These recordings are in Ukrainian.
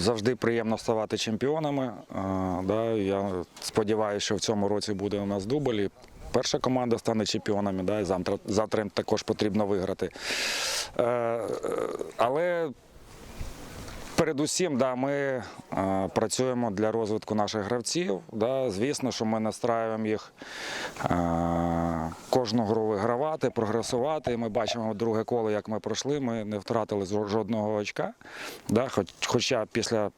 завжди приємно ставати чемпіонами. Да, я сподіваюся, що в цьому році буде у нас дубль. І перша команда стане чемпіонами, да, і завтра, завтра їм також потрібно виграти. Е, е, але Передусім, да, ми е, працюємо для розвитку наших гравців. Да. Звісно, що ми настраюємо їх е, кожну гру вигравати, прогресувати. І ми бачимо друге коло, як ми пройшли. Ми не втратили жодного очка. Да. Хоч, хоча після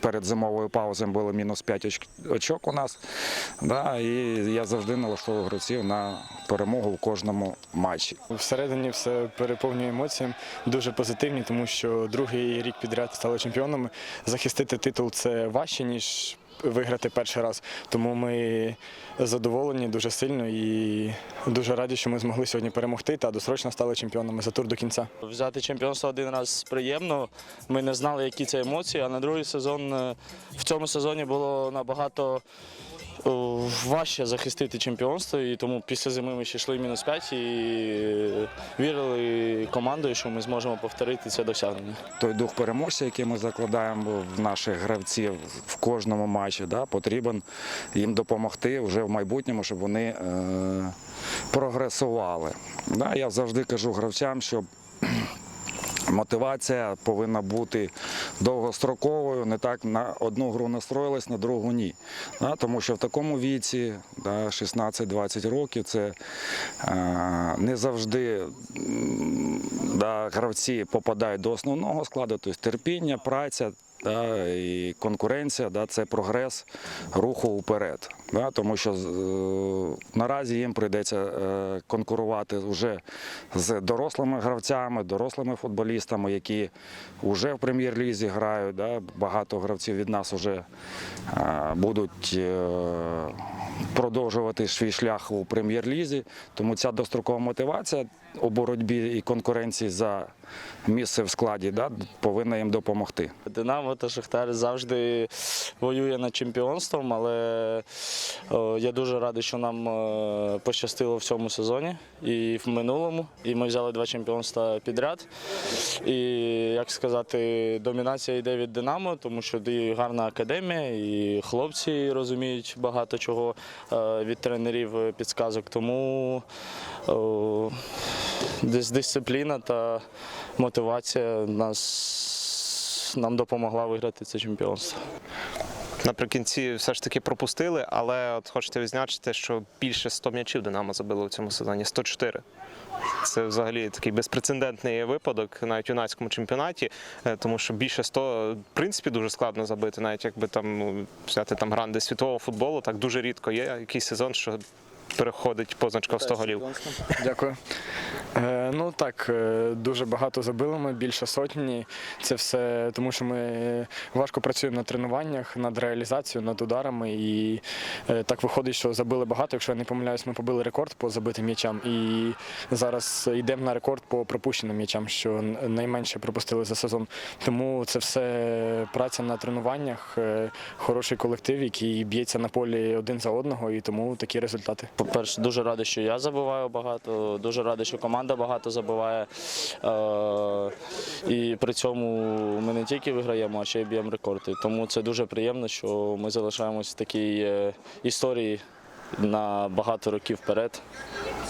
перед зимовою паузою було мінус 5 оч- очок у нас. Да. І я завжди налаштовував гравців на перемогу в кожному матчі. Всередині все переповнює емоціями, дуже позитивні, тому що другий рік підряд стали чемпіонами. Захистити титул це важче, ніж виграти перший раз. Тому ми задоволені дуже сильно і дуже раді, що ми змогли сьогодні перемогти та досрочно стали чемпіонами за тур до кінця. Взяти чемпіонство один раз приємно. Ми не знали, які це емоції, а на другий сезон е, в цьому сезоні було набагато важче захистити чемпіонство. І тому після зими ми ще йшли мінус 5 і е, вірили командою, що ми зможемо повторити це досягнення. той дух переможця, який ми закладаємо в наших гравців в кожному матчі, да, потрібен їм допомогти вже в майбутньому, щоб вони е, прогресували. Да, я завжди кажу гравцям, що Мотивація повинна бути довгостроковою, не так на одну гру настроїлась, на другу ні. Тому що в такому віці, 16-20 років, це не завжди гравці попадають до основного складу, тобто терпіння, праця. І конкуренція це прогрес руху вперед. Да, тому що е, наразі їм прийдеться е, конкурувати вже з дорослими гравцями, дорослими футболістами, які вже в прем'єр-лізі грають. Да, багато гравців від нас вже е, будуть е, продовжувати свій шлях у прем'єр-лізі. Тому ця дострокова мотивація у боротьбі і конкуренції за місце в складі да, повинна їм допомогти. Динамо та Шахтар завжди воює над чемпіонством, але я дуже радий, що нам е, пощастило в цьому сезоні і в минулому. І ми взяли два чемпіонства підряд. І як сказати, домінація йде від Динамо, тому що гарна академія, і хлопці розуміють багато чого е, від тренерів е, підсказок. Тому дис- дисципліна та мотивація нас нам допомогла виграти це чемпіонство. Наприкінці все ж таки пропустили, але от хочете відзначити, що більше 100 м'ячів Динамо забило у цьому сезоні 104. Це взагалі такий безпрецедентний випадок навіть у юнацькому чемпіонаті, е, тому що більше 100, в принципі, дуже складно забити, навіть якби там ну, взяти там гранди світового футболу, так дуже рідко є якийсь сезон, що переходить позначка в 100 голів. Дякую. Е, ну так, е, дуже багато забили ми, більше сотні. Це все тому, що ми важко працюємо на тренуваннях, над реалізацією, над ударами. І е, так виходить, що забили багато. Якщо я не помиляюсь, ми побили рекорд по забитим м'ячам. І зараз йдемо на рекорд по пропущеним м'ячам, що найменше пропустили за сезон. Тому це все праця на тренуваннях, е, хороший колектив, який б'ється на полі один за одного, і тому такі результати. По-перше, дуже радий, що я забиваю багато, дуже радий, що команда багато забиває. Е- і при цьому ми не тільки виграємо, а ще й б'ємо рекорди. Тому це дуже приємно, що ми залишаємось в такій е, історії на багато років вперед.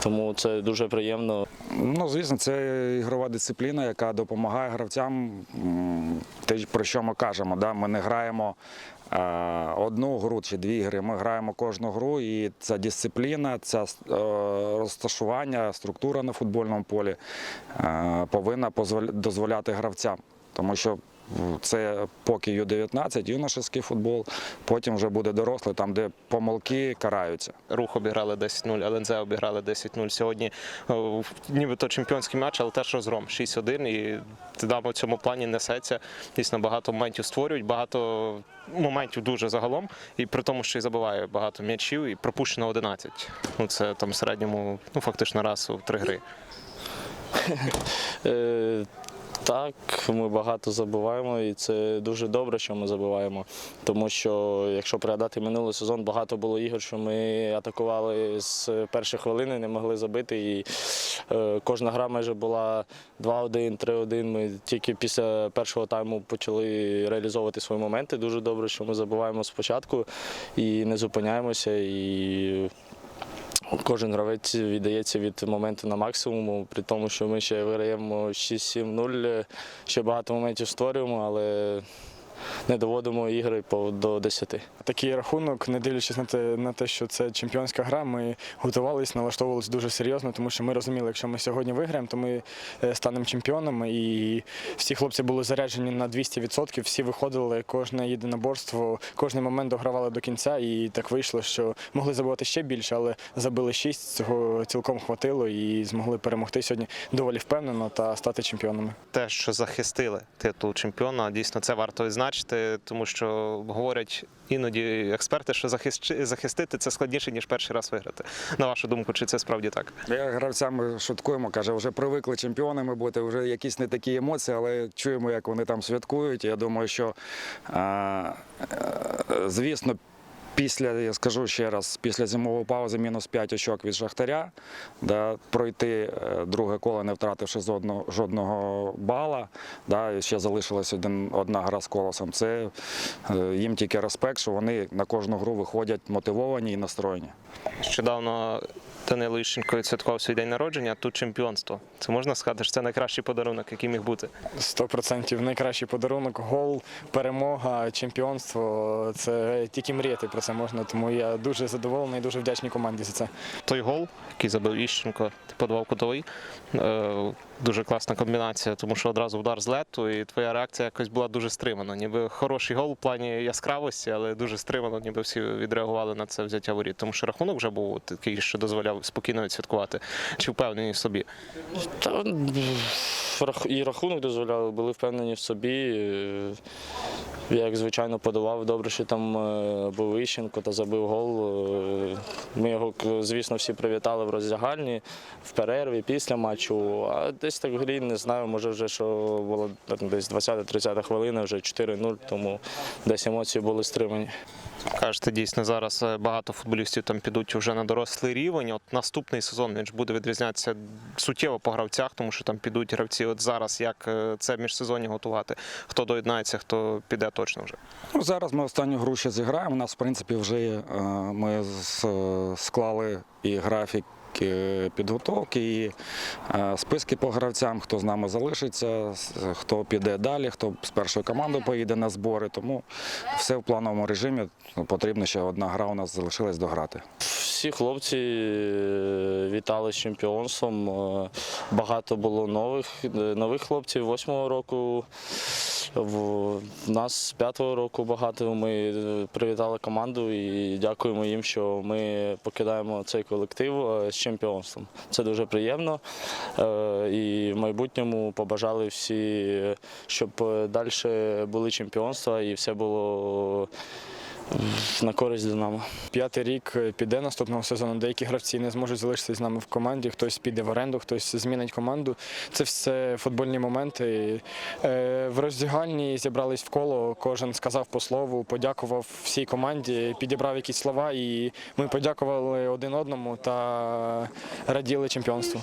Тому це дуже приємно. Ну, звісно, це ігрова дисципліна, яка допомагає гравцям. Те, про що ми кажемо, да? ми не граємо одну гру чи дві гри, ми граємо кожну гру, і ця дисципліна, ця е, розташування, структура на футбольному полі е, повинна дозволяти гравцям. Тому що це поки Ю-19, юношеський футбол, потім вже буде дорослий, там, де помилки караються. Рух обіграли 10-0, ЛНЗ обіграли 10-0. Сьогодні нібито чемпіонський матч, але теж розгром 6-1. І Динамо в цьому плані несеться. Дійсно багато моментів створюють, багато моментів дуже загалом. І при тому, що і забиває багато м'ячів, і пропущено 11. Ну це там в середньому, ну фактично раз у три гри. Так, ми багато забуваємо, і це дуже добре, що ми забуваємо. Тому що, якщо пригадати минулий сезон, багато було ігор, що ми атакували з першої хвилини, не могли забити. І Е, Кожна гра майже була 2-1, 3-1. Ми тільки після першого тайму почали реалізовувати свої моменти. Дуже добре, що ми забуваємо спочатку і не зупиняємося. І Кожен гравець віддається від моменту на максимум, при тому, що ми ще виграємо 6-7-0, ще багато моментів створюємо, але не доводимо ігри по- до 10. Такий рахунок, не дивлячись на те, на те, що це чемпіонська гра, ми готувалися, налаштовувалися дуже серйозно, тому що ми розуміли, якщо ми сьогодні виграємо, то ми е, станемо чемпіонами. І всі хлопці були заряджені на 200%, всі виходили, кожне єдиноборство, кожний момент догравали до кінця. І так вийшло, що могли забувати ще більше, але забили 6, цього цілком хватило і змогли перемогти сьогодні доволі впевнено та стати чемпіонами. Те, що захистили титул чемпіона, дійсно це варто відзначити, тому що говорять іноді експерти, що захисти захистити це складніше, ніж перший раз виграти. На вашу думку, чи це справді так? Я гравцями шуткуємо, каже, вже привикли чемпіонами бути, вже якісь не такі емоції, але чуємо, як вони там святкують. Я думаю, що е, звісно. Після, я скажу ще раз, після зимової паузи мінус 5 очок від Шахтаря, да, пройти е, друге коло, не втративши жодного, жодного бала, да, і ще залишилась один, одна гра з колосом. Це е, їм тільки респект, що вони на кожну гру виходять мотивовані і настроєні. Нещодавно Данило Іщенко відсвяткував свій день народження, тут чемпіонство. Це можна сказати, що це найкращий подарунок, який міг бути. Сто процентів найкращий подарунок, гол, перемога, чемпіонство. Це тільки мріяти про це можна. Тому я дуже задоволений і дуже вдячний команді за це. Той гол, який забив Іщенко, ти подавав кутовий. Е, Дуже класна комбінація, тому що одразу удар з лету, і твоя реакція якось була дуже стримана. Ніби хороший гол в плані яскравості, але дуже стримано, ніби всі відреагували на це взяття воріт. Тому що рахунок вже був такий, що дозволяв спокійно відсвяткувати. Чи впевнені собі? Та, і рахунок дозволяли, були впевнені в собі. Е, як звичайно, подавав добре, що там е, був Іщенко та забив гол. Е, Ми його, звісно, всі привітали в роздягальні, в перерві, після матчу. А десь так грі не знаю, може вже що було десь 20-30 хвилина, вже 4-0, тому десь емоції були стримані. Кажете, дійсно зараз багато футболістів там підуть вже на дорослий рівень. От наступний сезон він ж буде відрізнятися суттєво по гравцях, тому що там підуть гравці. От зараз як е, це міжсезоння готувати, хто доєднається, хто піде точно вже. Ну, зараз ми останню гру ще зіграємо. У нас, в принципі, вже е, ми е, склали і графік. Підготовки і списки по гравцям, хто з нами залишиться, хто піде далі, хто з першою командою поїде на збори. Тому все в плановому режимі. Потрібно ще одна гра у нас залишилась дограти. Всі хлопці е, вітали з чемпіонством. Е, Багато було нових, е, нових хлопців восьмого року. В нас з п'ятого року багато. Ми привітали команду і дякуємо їм, що ми покидаємо цей колектив з чемпіонством. Це дуже приємно. І в майбутньому побажали всі, щоб далі були чемпіонства і все було на користь Динамо. П'ятий рік е, піде наступного сезону. Деякі гравці не зможуть залишитися з нами в команді. Хтось піде в оренду, хтось змінить команду. Це все футбольні моменти. Е, В роздягальні зібрались в коло. Кожен сказав по слову, подякував всій команді, підібрав якісь слова, і ми подякували один одному та раділи чемпіонству.